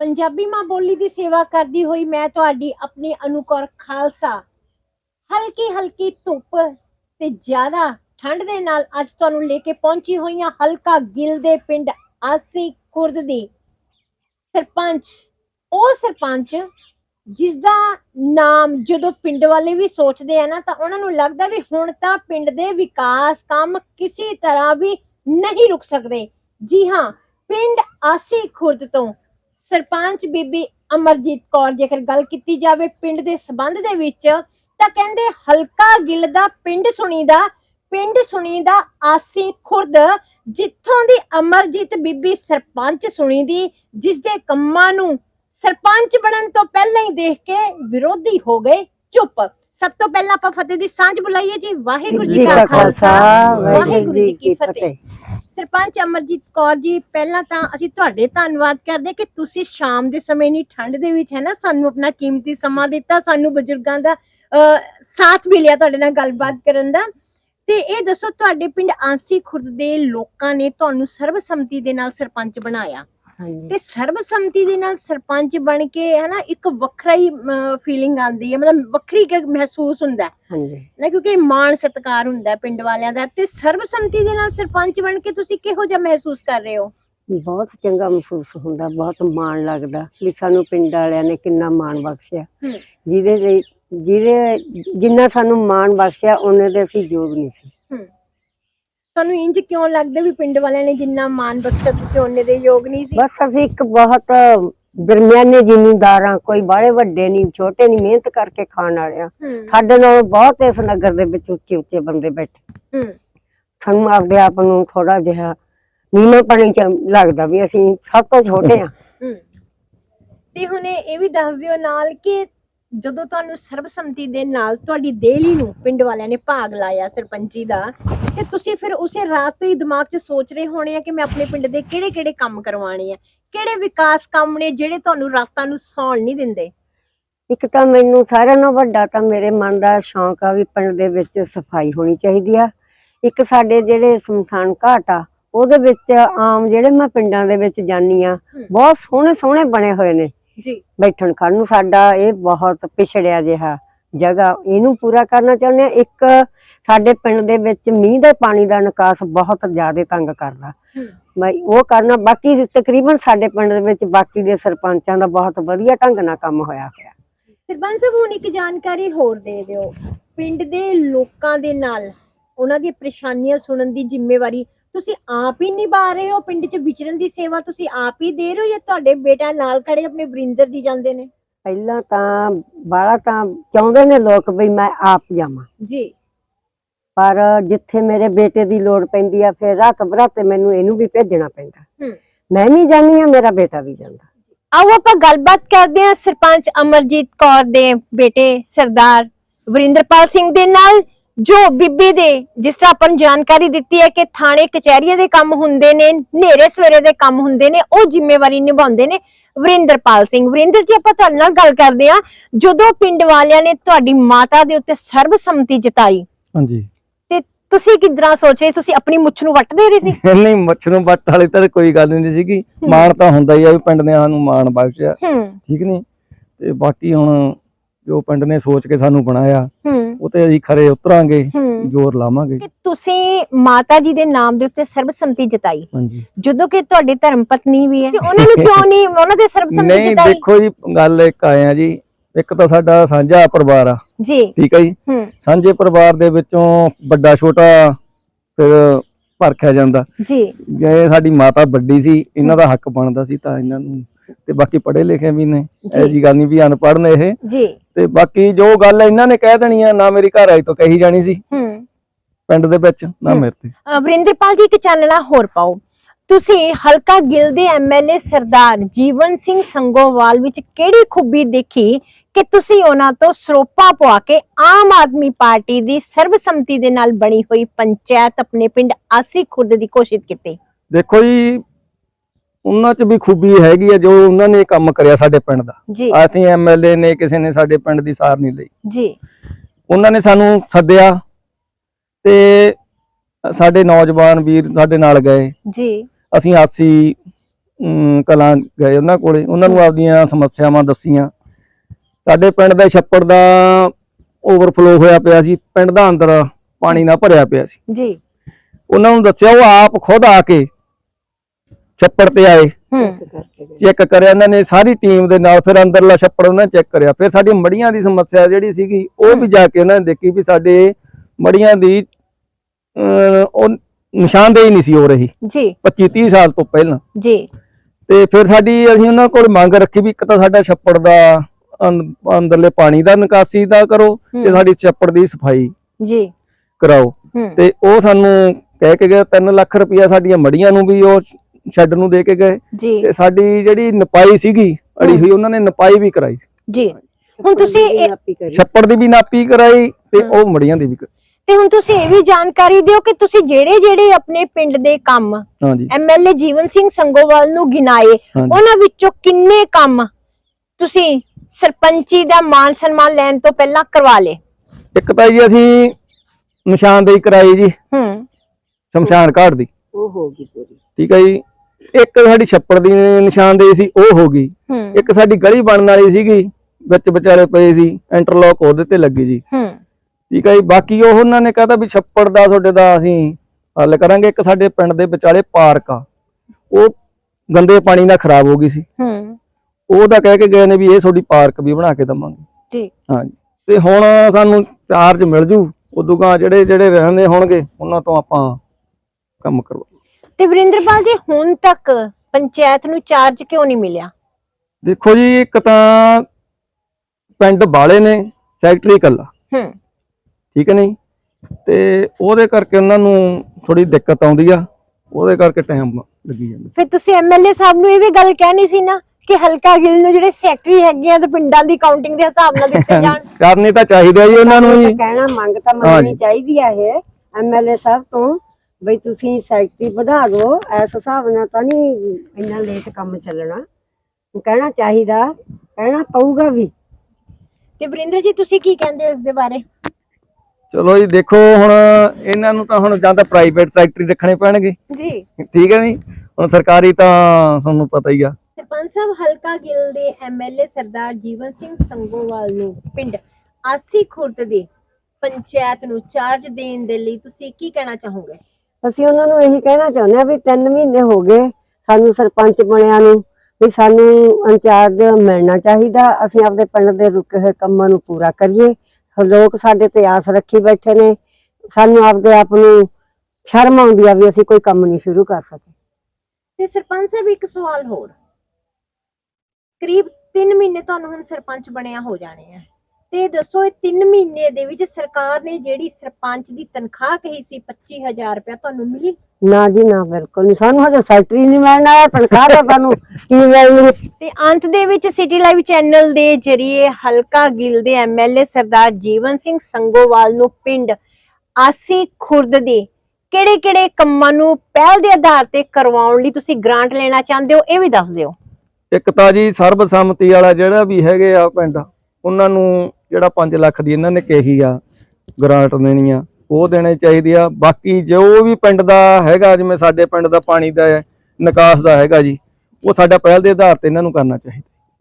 ਪੰਜਾਬੀ ਮਾਂ ਬੋਲੀ ਦੀ ਸੇਵਾ ਕਰਦੀ ਹੋਈ ਮੈਂ ਤੁਹਾਡੀ ਆਪਣੀ ਅਨੁਕੌਰ ਖਾਲਸਾ। ਹਲਕੀ ਹਲਕੀ ਧੁੱਪ ਤੇ ਜ਼ਿਆਦਾ ਠੰਡ ਦੇ ਨਾਲ ਅੱਜ ਤੁਹਾਨੂੰ ਲੈ ਕੇ ਪਹੁੰਚੀ ਹੋਈਆਂ ਹਲਕਾ ਗਿੱਲ ਦੇ ਪਿੰਡ ਆਸੀ ਖੁਰਦ ਦੀ ਸਰਪੰਚ। ਉਹ ਸਰਪੰਚ ਜਿਸ ਦਾ ਨਾਮ ਜਦੋਂ ਪਿੰਡ ਵਾਲੇ ਵੀ ਸੋਚਦੇ ਆ ਨਾ ਤਾਂ ਉਹਨਾਂ ਨੂੰ ਲੱਗਦਾ ਵੀ ਹੁਣ ਤਾਂ ਪਿੰਡ ਦੇ ਵਿਕਾਸ ਕੰਮ ਕਿਸੇ ਤਰ੍ਹਾਂ ਵੀ ਨਹੀਂ ਰੁਕ ਸਕਦੇ। ਜੀ ਹਾਂ, ਪਿੰਡ ਆਸੀ ਖੁਰਦ ਤੋਂ ਸਰਪੰਚ ਬੀਬੀ ਅਮਰਜੀਤ ਕੌਰ ਜੇਕਰ ਗੱਲ ਕੀਤੀ ਜਾਵੇ ਪਿੰਡ ਦੇ ਸਬੰਧ ਦੇ ਵਿੱਚ ਤਾਂ ਕਹਿੰਦੇ ਹਲਕਾ ਗਿੱਲ ਦਾ ਪਿੰਡ ਸੁਣੀਦਾ ਪਿੰਡ ਸੁਣੀਦਾ ਆਸੀ ਖੁਰਦ ਜਿੱਥੋਂ ਦੀ ਅਮਰਜੀਤ ਬੀਬੀ ਸਰਪੰਚ ਸੁਣੀਦੀ ਜਿਸ ਦੇ ਕੰਮਾਂ ਨੂੰ ਸਰਪੰਚ ਬਣਨ ਤੋਂ ਪਹਿਲਾਂ ਹੀ ਦੇਖ ਕੇ ਵਿਰੋਧੀ ਹੋ ਗਏ। ਚੁੱਪ। ਸਭ ਤੋਂ ਪਹਿਲਾਂ ਆਪਾਂ ਫਤਿਹ ਦੀ ਸਾਂਝ ਬੁਲਾਈਏ ਜੀ। ਵਾਹਿਗੁਰੂ ਜੀ ਕਾ ਖਾਲਸਾ। ਵਾਹਿਗੁਰੂ ਜੀ ਕੀ ਫਤਿਹ। ਸਰਪੰਚ ਅਮਰਜੀਤ ਕੌਰ ਜੀ, ਪਹਿਲਾਂ ਤਾਂ ਅਸੀਂ ਤੁਹਾਡੇ ਧੰਨਵਾਦ ਕਰਦੇ ਕਿ ਤੁਸੀਂ ਸ਼ਾਮ ਦੇ ਸਮੇਂ ਨਹੀਂ ਠੰਡ ਦੇ ਵਿੱਚ ਹੈ ਨਾ, ਸਾਨੂੰ ਆਪਣਾ ਕੀਮਤੀ ਸਮਾਂ ਦਿੱਤਾ, ਸਾਨੂੰ ਬਜ਼ੁਰਗਾਂ ਦਾ ਸਾਥ ਮਿਲਿਆ ਤੁਹਾਡੇ ਨਾਲ ਗੱਲਬਾਤ ਕਰਨ ਦਾ। ਤੇ ਇਹ ਦੱਸੋ, ਤੁਹਾਡੇ ਪਿੰਡ ਆਂਸੀ ਖੁਰਦ ਦੇ ਲੋਕਾਂ ਨੇ ਤੁਹਾਨੂੰ ਸਰਬਸੰਮਤੀ ਦੇ ਨਾਲ ਸਰਪੰਚ ਬਣਾਇਆ। ਤੇ ਸਰਬਸੰਮਤੀ ਦੇ ਨਾਲ ਸਰਪੰਚ ਬਣ ਕੇ ਹੈ ਨਾ ਇੱਕ ਵੱਖਰਾ ਹੀ ਫੀਲਿੰਗ ਆਉਂਦੀ ਹੈ ਮਤਲਬ ਵੱਖਰੀ ਇੱਕ ਮਹਿਸੂਸ ਹੁੰਦਾ ਹੈ। ਹਾਂਜੀ। ਨਾ ਕਿਉਂਕਿ ਮਾਣ ਸਤਿਕਾਰ ਹੁੰਦਾ ਹੈ ਪਿੰਡ ਵਾਲਿਆਂ ਦਾ ਤੇ ਸਰਬਸੰਮਤੀ ਦੇ ਨਾਲ ਸਰਪੰਚ ਬਣ ਕੇ ਤੁਸੀਂ ਕਿਹੋ ਜਿਹਾ ਮਹਿਸੂਸ ਕਰ ਰਹੇ ਹੋ? ਬਹੁਤ ਚੰਗਾ ਮਹਿਸੂਸ ਹੁੰਦਾ ਬਹੁਤ ਮਾਣ ਲੱਗਦਾ ਵੀ ਸਾਨੂੰ ਪਿੰਡ ਵਾਲਿਆਂ ਨੇ ਕਿੰਨਾ ਮਾਣ ਬਖਸ਼ਿਆ। ਜਿਹਦੇ ਲਈ ਜਿਹਦੇ ਜਿੰਨਾ ਸਾਨੂੰ ਮਾਣ ਬਖਸ਼ਿਆ ਉਹਨੇ ਦੇ ਅਸੀਂ ਯੋਗ ਨਹੀਂ ਸੀ। ਤੁਹਾਨੂੰ ਇੰਜ ਕਿਉਂ ਲੱਗਦਾ ਵੀ ਪਿੰਡ ਵਾਲਿਆਂ ਨੇ ਜਿੰਨਾ ਮਾਣ ਬਖਸ਼ਿਆ ਤੁਸੀਂ ਉਹਨੇ ਦੇ ਯੋਗ ਨਹੀਂ ਸੀ? ਬਸ ਅਸੀਂ ਇੱਕ ਬਹੁਤ ਦਰਮਿਆਨੇ ਜ਼ਿਮੀਂਦਾਰਾਂ ਕੋਈ ਬਾਹਲੇ ਵੱਡੇ ਨਹੀਂ ਛੋਟੇ ਨਹੀਂ ਮਿਹਨਤ ਕਰਕੇ ਖਾਣ ਵਾਲਿਆਂ ਸਾਡੇ ਨਾਲ ਬਹੁਤ ਇਸ ਨਗਰ ਦੇ ਵਿੱਚ ਉੱਚੇ ਉੱਚੇ ਬੰਦੇ ਬੈਠੇ। ਹੂੰ। ਸਾਨੂੰ ਆਪਦੇ ਆਪ ਨੂੰ ਥੋੜਾ ਜਿਹਾ ਨੀਵਾਂ ਪਣੇ ਚ ਲੱਗਦਾ ਵੀ ਅਸੀਂ ਸਭ ਤੋਂ ਛੋਟੇ ਆ। ਤੇ ਹੁਣ ਇਹ ਵੀ ਦੱਸ ਦਿਓ ਨਾਲ ਕਿ ਜਦੋਂ ਤੁਹਾਨੂੰ ਸਰਬਸੰਮਤੀ ਦੇ ਨਾਲ ਤੁਹਾਡੀ ਦੇਲੀ ਨੂੰ ਪਿੰਡ ਵਾਲਿਆਂ ਨੇ ਭਾਗ ਲਾਇਆ ਸਰਪੰਚੀ ਦਾ ਤੇ ਤੁਸੀਂ ਫਿਰ ਉਸੇ ਰਾਤ ਤੋਂ ਹੀ ਦਿਮਾਗ 'ਚ ਸੋਚ ਰਹੇ ਹੋਣੇ ਆ ਕਿ ਮੈਂ ਆਪਣੇ ਪਿੰਡ ਦੇ ਕਿਹੜੇ-ਕਿਹੜੇ ਕੰਮ ਕਰਵਾਉਣੇ ਆ? ਕਿਹੜੇ ਵਿਕਾਸ ਕੰਮ ਨੇ ਜਿਹੜੇ ਤੁਹਾਨੂੰ ਰਾਤਾਂ ਨੂੰ ਸੌਣ ਨਹੀਂ ਦਿੰਦੇ? ਇੱਕ ਤਾਂ ਮੈਨੂੰ ਸਾਰਿਆਂ ਨਾਲੋਂ ਵੱਡਾ ਤਾਂ ਮੇਰੇ ਮਨ ਦਾ ਸ਼ੌਂਕ ਆ ਵੀ ਪਿੰਡ ਦੇ ਵਿੱਚ ਸਫ਼ਾਈ ਹੋਣੀ ਚਾਹੀਦੀ ਆ। ਇੱਕ ਸਾਡੇ ਜਿਹੜੇ ਸਮਸਾਨ ਘਾਟ ਆ ਉਹਦੇ ਵਿੱਚ ਆਮ ਜਿਹੜੇ ਮੈਂ ਪਿੰਡਾਂ ਦੇ ਵਿੱਚ ਜਾਨੀ ਆ। ਬਹੁਤ ਸੋਹਣੇ ਸੋਹਣੇ ਬਣੇ ਹੋਏ ਨੇ। ਜੀ। ਬੈਠਣ ਖੜਨ ਨੂੰ ਸਾਡਾ ਇਹ ਬਹੁਤ ਪਿਛੜਿਆ ਜਿਹਾ ਜਗ੍ਹਾ ਇਹਨੂੰ ਪੂਰਾ ਕਰਨਾ ਚਾਹੁੰਦੇ ਆ। ਇੱਕ ਸਾਡੇ ਪਿੰਡ ਦੇ ਵਿੱਚ ਮੀਂਹ ਦੇ ਪਾਣੀ ਦਾ ਨਿਕਾਸ ਬਹੁਤ ਜ਼ਿਆਦਾ ਤੰਗ ਕਰਦਾ। ਮੈਂ ਉਹ ਕਰਨਾ ਬਾਕੀ ਤਕਰੀਬਨ ਸਾਡੇ ਪਿੰਡ ਦੇ ਵਿੱਚ ਬਾਕੀ ਦੇ ਸਰਪੰਚਾਂ ਦਾ ਬਹੁਤ ਵਧੀਆ ਢੰਗ ਨਾਲ ਕੰਮ ਹੋਇਆ ਹੋਇਆ ਸਰਪੰਚ ਸਾਹਿਬ ਹੁਣ ਇੱਕ ਜਾਣਕਾਰੀ ਹੋਰ ਦੇ ਦਿਓ। ਪਿੰਡ ਦੇ ਲੋਕਾਂ ਦੇ ਨਾਲ ਉਹਨਾਂ ਦੀ ਪਰੇਸ਼ਾਨੀਆਂ ਸੁਣਨ ਦੀ ਜ਼ਿੰਮੇਵਾਰੀ ਤੁਸੀਂ ਆਪ ਹੀ ਨਿਭਾ ਰਹੇ ਹੋ? ਪਿੰਡ 'ਚ ਵਿਚਰਨ ਦੀ ਸੇਵਾ ਤੁਸੀਂ ਆਪ ਹੀ ਦੇ ਰਹੇ ਹੋ ਜਾਂ ਤੁਹਾਡੇ ਬੇਟਾ ਨਾਲ ਖੜੇ ਆਪਣੇ ਵਰਿੰਦਰ ਜੀ ਜਾਂਦੇ ਨੇ? ਪਹਿਲਾਂ ਤਾਂ ਬਾਹਲਾ ਤਾਂ ਚਾਹੁੰਦੇ ਨੇ ਲੋਕ ਵੀ ਮੈਂ ਆਪ ਜਾਵਾਂ। ਜੀ। ਪਰ ਜਿੱਥੇ ਮੇਰੇ ਬੇਟੇ ਦੀ ਲੋੜ ਪੈਂਦੀ ਆ ਫਿਰ ਰਾਤ ਬਰਾਤੇ ਮੈਨੂੰ ਇਹਨੂੰ ਵੀ ਭੇਜਣਾ ਪੈਂਦਾ। ਮੈਂ ਵੀ ਜਾਂਦੀ ਆ ਮੇਰਾ ਬੇਟਾ ਵੀ ਜਾਂਦਾ। ਆਓ ਆਪਾਂ ਗੱਲਬਾਤ ਕਰਦੇ ਹਾਂ ਸਰਪੰਚ ਅਮਰਜੀਤ ਕੌਰ ਦੇ ਬੇਟੇ ਸਰਦਾਰ ਵਰਿੰਦਰਪਾਲ ਸਿੰਘ ਦੇ ਨਾਲ ਜੋ ਬੀਬੀ ਦੇ ਜਿਸ ਤਰ੍ਹਾਂ ਆਪਾਂ ਨੂੰ ਜਾਣਕਾਰੀ ਦਿੱਤੀ ਹੈ ਕਿ ਥਾਣੇ ਕਚਹਿਰੀਆਂ ਦੇ ਕੰਮ ਹੁੰਦੇ ਨੇ ਹਨੇਰੇ ਸਵੇਰੇ ਦੇ ਕੰਮ ਹੁੰਦੇ ਨੇ ਉਹ ਜ਼ਿੰਮੇਵਾਰੀ ਨਿਭਾਉਂਦੇ ਨੇ ਵਰਿੰਦਰਪਾਲ ਸਿੰਘ। ਵਰਿੰਦਰ ਜੀ ਆਪਾਂ ਤੁਹਾਡੇ ਨਾਲ ਗੱਲ ਕਰਦੇ ਹਾਂ। ਜਦੋਂ ਪਿੰਡ ਵਾਲਿਆਂ ਨੇ ਤੁਹਾਡੀ ਮਾਤਾ ਦੇ ਉੱਤੇ ਸਰਬਸੰਮਤੀ ਜਤਾਈ ਹਾਂਜੀ। ਤੁਸੀਂ ਕਿਦਾਂ ਸੋਚ ਤੁਸੀਂ ਆਪਣੀ ਮੁੱਛ ਨੂੰ ਵੱਟ ਦੇ ਰਹੇ ਸੀ? ਨਹੀਂ ਮੱਛ ਨੂੰ ਬੱਟ ਵਾਲੀ ਤਾਂ ਕੋਈ ਗੱਲ ਨਹੀਂ ਸੀਗੀ। ਮਾਣ ਤਾਂ ਹੁੰਦਾ ਹੀ ਆ ਵੀ ਪਿੰਡ ਨੇ ਸਾਨੂੰ ਮਾਣ ਬਖਸ਼ਿਆ। ਹੂੰ। ਠੀਕ ਨਹੀਂ ਤੇ ਬਾਕੀ ਹੁਣ ਜੋ ਪਿੰਡ ਨੇ ਸੋਚ ਕੇ ਸਾਨੂੰ ਬਣਾਇਆ ਹੂੰ। ਉਹ ਤੇ ਅਸੀਂ ਖਰੇ ਉਤਰਾਂਗੇ ਹੂੰ। ਜ਼ੋਰ ਲਾਵਾਂਗੇ। ਕਿ ਤੁਸੀਂ ਮਾਤਾ ਜੀ ਦੇ ਨਾਮ ਦੇ ਉੱਤੇ ਸਰਬਸੰਮਤੀ ਜਤਾਈ। ਹਾਂਜੀ। ਜਦੋਂ ਕਿ ਤੁਹਾਡੀ ਧਰਮ ਪਤਨੀ ਵੀ ਹੈ। ਉਹਨਾਂ ਨੂੰ ਕਿਉਂ ਨਹੀਂ ਉਹਨਾਂ ਦੇ ਸਰਬਸੰਮਤੀ ਨਹੀਂ ਜਤਾਈ? ਦੇਖੋ ਜੀ ਗੱਲ ਇੱਕ ਆਇਆ ਜੀ। ਇੱਕ ਤਾਂ ਸਾਡਾ ਸਾਂਝਾ ਪਰਿਵਾਰ ਆ। ਜੀ। ਠੀਕ ਹੈ ਜੀ? ਹੂੰ। ਸਾਂਝੇ ਪਰਿਵਾਰ ਦੇ ਵਿੱਚੋਂ ਵੱਡਾ ਛੋਟਾ ਫਿਰ ਪਰਖਿਆ ਜਾਂਦਾ। ਜੀ। ਜੇ ਸਾਡੀ ਮਾਤਾ ਵੱਡੀ ਸੀ ਇਹਨਾਂ ਦਾ ਹੱਕ ਬਣਦਾ ਸੀ ਤਾਂ ਇਹਨਾਂ ਨੂੰ ਤੇ ਬਾਕੀ ਪੜ੍ਹੇ ਲਿਖੇ ਵੀ ਨੇ। ਇਹ ਜੀ ਗੱਲ ਨਹੀਂ ਵੀ ਅਨਪੜ੍ਹ ਨੇ ਇਹ। ਜੀ। ਤੇ ਬਾਕੀ ਜੋ ਗੱਲ ਇਹਨਾਂ ਨੇ ਕਹਿ ਦੇਣੀ ਆ ਨਾ ਮੇਰੀ ਘਰ ਆਈ ਤੋਂ ਕਹੀ ਜਾਣੀ ਸੀ। ਹੂੰ। ਪਿੰਡ ਦੇ ਵਿੱਚ ਨਾ। ਮੇਰੇ ਤੇ। ਵਰਿੰਦਰਪਾਲ ਜੀ ਇੱਕ ਚਾਨਣਾ ਹੋਰ ਪਾਓ। ਤੁਸੀਂ ਹਲਕਾ ਗਿੱਲ ਦੇ ਐਮਐਲਏ ਸਰਦਾਰ ਜੀਵਨ ਸਿੰਘ ਸੰਗੋਵਾਲ ਵਿੱਚ ਕਿਹੜੀ ਖੂਬੀ ਦੇਖੀ ਕਿ ਤੁਸੀਂ ਉਹਨਾਂ ਤੋਂ ਸਰੋਪਾ ਪਵਾ ਕੇ ਆਮ ਆਦਮੀ ਪਾਰਟੀ ਦੀ ਸਰਬਸੰਮਤੀ ਦੇ ਨਾਲ ਬਣੀ ਹੋਈ ਪੰਚਾਇਤ ਆਪਣੇ ਪਿੰਡ ਆਸੀ ਖੁਰਦ ਦੀ ਘੋਸ਼ਿਤ ਕੀਤੀ? ਦੇਖੋ ਜੀ ਉਹਨਾਂ 'ਚ ਵੀ ਖੂਬੀ ਹੈਗੀ ਆ ਜੋ ਉਹਨਾਂ ਨੇ ਕੰਮ ਕਰਿਆ ਸਾਡੇ ਪਿੰਡ ਦਾ। ਅਸੀਂ ਐਮਐਲਏ ਨੇ ਕਿਸੇ ਨੇ ਸਾਡੇ ਪਿੰਡ ਦੀ ਸਾਰ ਨਹੀਂ ਲਈ। ਜੀ। ਉਹਨਾਂ ਨੇ ਸਾਨੂੰ ਸੱਦਿਆ ਤੇ ਸਾਡੇ ਨੌਜਵਾਨ ਵੀਰ ਸਾਡੇ ਨਾਲ ਗਏ। ਜੀ। ਅਸੀਂ ਆਸੀ ਕਲਾਂ ਗਏ ਉਹਨਾਂ ਕੋਲੇ। ਉਹਨਾਂ ਨੂੰ ਆਪਦੀਆਂ ਸਮੱਸਿਆਵਾਂ ਦੱਸੀਆਂ। ਸਾਡੇ ਪਿੰਡ ਦੇ ਛੱਪੜ ਦਾ ਓਵਰਫਲੋ ਹੋਇਆ ਪਿਆ ਸੀ। ਪਿੰਡ ਦਾ ਅੰਦਰ ਪਾਣੀ ਨਾਲ ਭਰਿਆ ਪਿਆ ਸੀ। ਜੀ। ਉਹਨਾਂ ਨੂੰ ਦੱਸਿਆ ਉਹ ਆਪ ਖੁਦ ਆ ਕੇ ਛੱਪੜ ਤੇ ਆਏ। ਚੈੱਕ ਕਰਿਆ ਇਹਨਾਂ ਨੇ ਸਾਰੀ ਟੀਮ ਦੇ ਨਾਲ ਫਿਰ ਅੰਦਰਲਾ ਛੱਪੜ ਉਹਨਾਂ ਨੇ ਚੈੱਕ ਕਰਿਆ। ਫਿਰ ਸਾਡੀ ਮੜੀਆਂ ਦੀ ਸਮੱਸਿਆ ਜਿਹੜੀ ਸੀਗੀ ਉਹ ਵੀ ਜਾ ਕੇ ਉਹਨਾਂ ਨੇ ਦੇਖੀ ਵੀ ਸਾਡੇ ਮੜੀਆਂ ਦੀ ਉਹ ਨਿਸ਼ਾਨਦੇਹੀ ਨਹੀਂ ਸੀ ਹੋ ਰਹੀ। ਜੀ। 25 30 ਸਾਲ ਤੋਂ ਪਹਿਲਾਂ। ਜੀ। ਤੇ ਫਿਰ ਸਾਡੀ ਅਸੀਂ ਉਹਨਾਂ ਕੋਲ ਮੰਗ ਰੱਖੀ ਵੀ ਇੱਕ ਤਾਂ ਸਾਡਾ ਛੱਪੜ ਦਾ ਅੰਦਰਲੇ ਪਾਣੀ ਦਾ ਨਿਕਾਸੀ ਦਾ ਕਰੋ ਤੇ। ਸਾਡੀ ਛੱਪੜ ਦੀ ਸਫ਼ਾਈ ਜੀ। ਕਰਾਓ। ਤੇ ਉਹ ਸਾਨੂੰ ਕਹਿ ਕੇ ਗਏ 3 ਲੱਖ ਰੁਪਇਆ ਸਾਡੀਆਂ ਮੜੀਆਂ ਨੂੰ ਵੀ ਉਹ ਸ਼ੈੱਡ ਨੂੰ ਦੇ ਕੇ ਗਏ। ਤੇ ਸਾਡੀ ਜਿਹੜੀ ਨਪਾਈ ਸੀਗੀ ਅੜੀ। ਹੋਈ ਉਹਨਾਂ ਨੇ ਨਪਾਈ ਵੀ ਕਰਾਈ। ਜੀ। ਹੁਣ ਤੁਸੀਂ ਛੱਪੜ ਦੀ ਵੀ ਨਾਪੀ ਕਰਾਈ ਤੇ ਉਹ ਮੜੀਆਂ ਦੀ ਵੀ ਕਰਾਈ। ਤੇ ਹੁਣ ਤੁਸੀਂ ਇਹ ਵੀ ਜਾਣਕਾਰੀ ਦਿਓ ਕਿ ਤੁਸੀਂ ਜਿਹੜੇ ਜਿਹੜੇ ਆਪਣੇ ਪਿੰਡ ਦੇ ਕੰਮ ਹਾਂਜੀ। ਐਮਐਲਏ ਜੀਵਨ ਸਿੰਘ ਸੰਗੋਵਾਲ ਨੂੰ ਹਾਂਜੀ। ਉਹਨਾਂ ਵਿੱਚੋਂ ਕਿੰਨੇ ਕੰਮ ਤੁਸੀਂ ਸਰਪੰਚੀ ਦਾ ਮਾਨ ਸਨਮਾਨ ਲੈਣ ਤੋਂ ਪਹਿਲਾਂ ਕਰਵਾ ਲਏ? ਇੱਕ ਤਾਂ ਜੀ ਅਸੀਂ ਨਿਸ਼ਾਨਦੇਹੀ ਕਰਾਈ ਜੀ ਹੂੰ। ਸ਼ਮਸ਼ਾਨ ਘਾਟ ਦੀ। ਉਹ ਹੋ ਗਈ ਪੂਰੀ। ਠੀਕ ਹੈ ਜੀ। ਇੱਕ ਸਾਡੀ ਛੱਪੜ ਦੀ ਨਿਸ਼ਾਨਦੇਹੀ ਸੀ ਉਹ ਹੋ ਗਈ। ਇੱਕ ਸਾਡੀ ਗਲੀ ਬਣਨ ਵਾਲੀ ਸੀਗੀ ਵਿੱਚ ਵਿਚਾਲੇ ਪਏ ਸੀ ਇੰਟਰਲੌਕ ਉਹਦੇ ਤੇ ਲੱਗੀ ਜੀ। ਹੂੰ। ਠੀਕ ਹੈ ਜੀ ਬਾਕੀ ਉਹ ਉਹਨਾਂ ਨੇ ਕਹਤਾ ਵੀ ਛੱਪੜ ਦਾ ਤੁਹਾਡੇ ਦਾ ਅਸੀਂ ਹੱਲ ਕਰਾਂਗੇ। ਇੱਕ ਸਾਡੇ ਪਿੰਡ ਦੇ ਵਿਚਾਲੇ ਪਾਰਕ ਆ। ਉਹ ਗੰਦੇ ਪਾਣੀ ਨਾਲ ਖਰਾਬ ਹੋ ਗਈ ਸੀ। ਹੂੰ। ਉਹਦਾ ਕਹਿ ਕੇ ਗਏ ਨੇ ਵੀ ਇਹ ਤੁਹਾਡੀ ਪਾਰਕ ਵੀ ਬਣਾ ਕੇ ਦਵਾਂਗੇ। ਜੀ ਹਾਂਜੀ। ਤੇ ਹੁਣ ਸਾਨੂੰ ਚਾਰਜ ਮਿਲ ਜੂ। ਉਦੋਂ ਗਾ ਜਿਹੜੇ ਜਿਹੜੇ ਰਹਿੰਦੇ ਹੋਣਗੇ ਉਹਨਾਂ ਤੋਂ ਆਪਾਂ ਕੰਮ ਕਰਵਾ ਤੇ ਵਰਿੰਦਰਪਾਲ ਜੀ ਹੁਣ ਤੱਕ ਪੰਚਾਇਤ ਨੂੰ ਚਾਰਜ ਕਿਉਂ ਨਹੀਂ ਮਿਲਿਆ? ਦੇਖੋ ਜੀ ਇੱਕ ਤਾਂ ਪਿੰਡ ਬਾਲੇ ਨੇ ਸੈਕਟਰੀ ਇਕੱਲਾ। ਹੂੰ। ਠੀਕ ਹੈ ਨਹੀਂ? ਤੇ ਉਹਦੇ ਕਰਕੇ ਉਹਨਾਂ ਨੂੰ ਥੋੜੀ ਦਿੱਕਤ ਆਉਂਦੀ ਆ। ਉਹਦੇ ਕਰਕੇ ਟਾਈਮ ਲੱਗੀ ਜਾਂਦਾ। ਫਿਰ ਤੁਸੀਂ ਐਮਐਲਏ ਸਾਹਿਬ ਨੂੰ ਇਹ ਵੀ ਗੱਲ ਕਹਿਣੀ ਸੀ ਨਾ ਕਿ ਹਲਕਾ ਗਿੱਲ ਨੂੰ ਜਿਹੜੇ ਸੈਕਟਰੀ ਹੈਗੇ ਆ ਤੇ ਪਿੰਡਾਂ ਦੀ ਕਾਊਂਟਿੰਗ ਦੇ ਹਿਸਾਬ ਨਾਲ ਦਿੱਤੇ ਜਾਣ। ਕਰਨੀ ਤਾਂ ਚਾਹੀਦੀ ਆ ਜੀ ਉਹਨਾਂ ਨੂੰ ਜੀ। ਕਹਿਣਾ ਮੰਗ ਤਾਂ। ਮੰਨਣੀ ਚਾਹੀਦੀ ਆ ਇਹ ਐਮਐਲਏ ਸਾਹਿਬ ਤੋਂ ਬਈ ਤੁਸੀਂ ਸੈਕਟਰੀ ਵਧਾ ਦਿਓ ਇਸ ਹਿਸਾਬ ਨਾਲ ਤਾਂ ਨਹੀਂ ਇੰਨਾ ਲੇਟ ਕੰਮ ਚੱਲਣਾ। ਕਹਿਣਾ ਚਾਹੀਦਾ ਕਹਿਣਾ ਪਊਗਾ ਵੀ। ਤੇ ਵਰਿੰਦਰ ਜੀ ਤੁਸੀਂ ਕੀ ਕਹਿੰਦੇ ਹੋ ਇਸ ਦੇ ਬਾਰੇ? ਚਲੋ ਜੀ ਦੇਖੋ ਹੁਣ ਇਹਨਾਂ ਨੂੰ ਤਾਂ ਹੁਣ ਜਾਂ ਤਾਂ ਪ੍ਰਾਈਵੇਟ ਸੈਕਟਰੀ ਰੱਖਣੇ ਪੈਣਗੇ। ਜੀ। ਠੀਕ ਹੈ ਨਹੀਂ ਹੁਣ ਸਰਕਾਰੀ ਤਾਂ ਤੁਹਾਨੂੰ ਪਤਾ ਹੀ ਆ। ਸਰਪੰਚ ਸਾਹਿਬ ਹਲਕਾ ਗਿੱਲ ਦੇ ਐਮਐਲਏ ਸਰਦਾਰ ਜੀਵਨ ਸਿੰਘ ਸੰਗੋਵਾਲ ਨੂੰ ਪਿੰਡ ਆਸੀ ਖੁਰਦ ਦੇ ਪੰਚਾਇਤ ਨੂੰ ਚਾਰਜ ਦੇਣ ਦੇ ਲਈ ਤੁਸੀਂ ਕੀ ਕਹਿਣਾ ਚਾਹੋਗੇ? ਅਸੀਂ ਉਹਨਾਂ ਨੂੰ ਇਹੀ ਕਹਿਣਾ ਚਾਹੁੰਦੇ ਆ ਵੀ 3 ਮਹੀਨੇ ਹੋ ਗਏ ਸਾਨੂੰ ਸਰਪੰਚ ਬਣਿਆ ਨੂੰ ਵੀ ਸਾਨੂੰ ਇੰਚਾਰਜ ਮਿਲਣਾ ਚਾਹੀਦਾ। ਅਸੀਂ ਆਪਦੇ ਪਿੰਡ ਦੇ ਰੁਕੇ ਹੋਏ ਕੰਮਾਂ ਨੂੰ ਪੂਰਾ ਕਰੀਏ। ਲੋਕ ਸਾਡੇ ਤੇ ਆਸ ਰੱਖੀ ਬੈਠੇ ਨੇ। ਸਾਨੂੰ ਆਪਦੇ ਆਪ ਨੂੰ ਸ਼ਰਮ ਆਉਂਦੀ ਆ ਵੀ ਅਸੀਂ ਕੋਈ ਕੰਮ ਨਹੀਂ ਸ਼ੁਰੂ ਕਰ ਸਕੇ। ਤੇ ਸਰਪੰਚ ਸਾਹਿਬ, ਇੱਕ ਸਵਾਲ ਹੋਰ। ਕਰੀਬ 3 ਮਹੀਨੇ ਤੁਹਾਨੂੰ ਹੁਣ ਸਰਪੰਚ ਬਣਿਆ ਹੋ ਜਾਣੇ ਆ। ਤੇ ਦੱਸੋ, ਇਹ 3 ਮਹੀਨੇ ਦੇ ਵਿੱਚ ਸਰਕਾਰ ਨੇ ਜਿਹੜੀ ਸਰਪੰਚ ਦੀ ਤਨਖਾਹ ਕਹੀ ਸੀ 25000 ਰੁਪਏ ਤੁਹਾਨੂੰ ਮਿਲੀ? ਨਾ ਜੀ ਨਾ ਬਿਲਕੁਲ ਨਹੀਂ ਸਾਨੂੰ ਹਜੇ ਸੈਕਟਰੀ ਨਹੀਂ ਮਿਲਣਾ ਹੈ ਤਨਖਾਹ ਤਾਂ ਸਾਨੂੰ ਕੀ ਮਿਲਣੀ ਤੇ ਅੰਤ ਦੇ ਵਿੱਚ ਸਿਟੀ ਲਾਈਵ ਚੈਨਲ ਦੇ ਜਰੀਏ ਹਲਕਾ ਗਿੱਲ ਦੇ ਐਮਐਲਏ ਸਰਦਾਰ ਜੀਵਨ ਸਿੰਘ ਸੰਗੋਵਾਲ ਨੂੰ ਪਿੰਡ ਆਸੀ ਖੁਰਦ ਦੇ ਕਿਹੜੇ-ਕਿਹੜੇ ਕੰਮਾਂ ਨੂੰ ਪਹਿਲ ਦੇ ਆਧਾਰ ਤੇ ਕਰਵਾਉਣ ਲਈ ਤੁਸੀਂ ਗ੍ਰਾਂਟ ਲੈਣਾ ਚਾਹੁੰਦੇ ਹੋ ਇਹ ਵੀ ਦੱਸ ਦਿਓ। ਇੱਕ ਤਾਂ ਜੀ ਸਰਬਸੰਮਤੀ ਵਾਲਾ ਜਿਹੜਾ ਵੀ ਹੈਗੇ ਆ ਪਿੰਡ ਉਹਨਾਂ ਨੂੰ ਜਿਹੜਾ 5 ਲੱਖ ਦੀ ਇਹਨਾਂ ਨੇ ਕਹੀ ਆ ਗ੍ਰਾਂਟ ਦੇਣੀ ਆ। ਉਹ ਦੇਣੇ ਚਾਹੀਦੇ ਆ। ਬਾਕੀ ਜੋ ਵੀ ਪਿੰਡ ਦਾ ਹੈਗਾ, ਜਿਵੇਂ ਸਾਡੇ ਪਿੰਡ ਦਾ ਪਾਣੀ ਦਾ ਨਿਕਾਸ ਦਾ ਹੈਗਾ ਜੀ, ਉਹ ਸਾਡਾ ਪਹਿਲ ਦੇ ਆਧਾਰ ਤੇ ਇਹਨਾਂ ਨੂੰ ਕਰਨਾ ਚਾਹੀਦਾ।